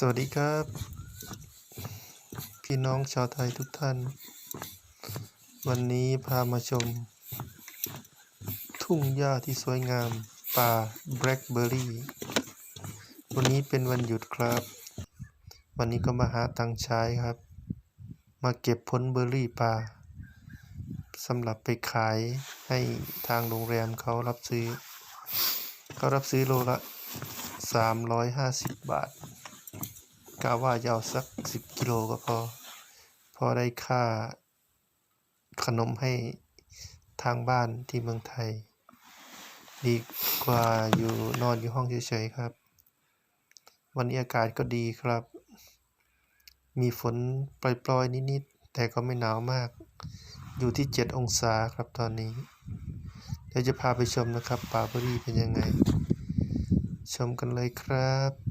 สวัสดีครับ พี่น้องชาวไทยทุกท่าน วันนี้พามาชม ทุ่งหญ้าที่สวยงามป่าแบล็คเบอร์รี่วันนี้เป็นวันหยุดครับ วันนี้ก็มาหาตังใช้ครับ มาเก็บผลเบอร์รี่ป่าสำหรับไปขายให้ทางโรงแรมเขารับซื้อ เขารับซื้อโลละ 350 บาท กะว่าจะเอาสักสิบกิโลก็พอ พอได้ค่าขนมให้ทางบ้านที่เมืองไทย ดีกว่าอยู่นอนอยู่ห้องเฉยๆครับ วันนี้อากาศก็ดีครับ มีฝนปล่อยๆนิดๆ แต่ก็ไม่หนาวมาก อยู่ที่ 7 องศาครับตอนนี้ เดี๋ยวจะพาไปชมนะครับป่าเบอรี่เป็นยังไง ชมกันเลยครับ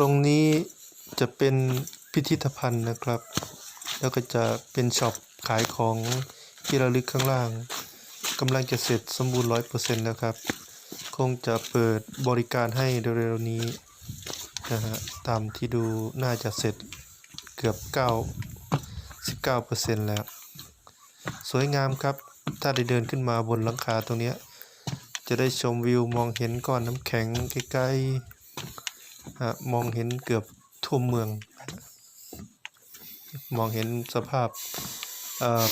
ตรงนี้จะเป็นพิพิธภัณฑ์นะครับ แล้วก็จะเป็นช็อปขายของที่ระลึกข้างล่างกำลังจะเสร็จสมบูรณ์ร้อยเปอร์เซ็นต์แล้วครับ คงจะเปิดบริการให้เร็วๆนี้นะฮะตามที่ดูน่าจะเสร็จเกือบ 9 19%แล้ว สวยงามครับ ถ้าได้เดินขึ้นมาบนหลังคาตรงนี้ จะได้ชมวิวมองเห็นก้อนน้ำแข็งใกล้ๆ มองเห็นเกือบทั่วเมือง มองเห็นสภาพ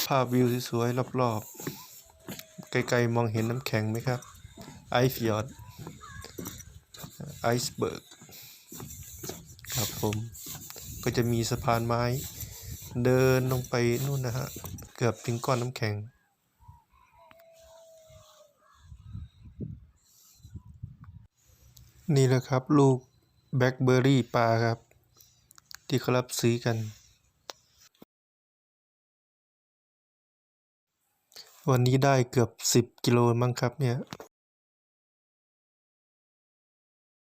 ภาพวิวสวยๆรอบๆ ไกลๆมองเห็นน้ำแข็งไหมครับ ไอฟิยอดไอซ์เบิร์กครับผมก็จะมีสะพานไม้เดินลงไปนู่นนะฮะ เกือบถึงก้อนน้ำแข็ง นี่แหละครับลูก แบล็คเบอร์รี่ปลาครับ ที่เขารับซื้อกัน วันนี้ได้เกือบ 10 กิโลมั้งครับเนี่ย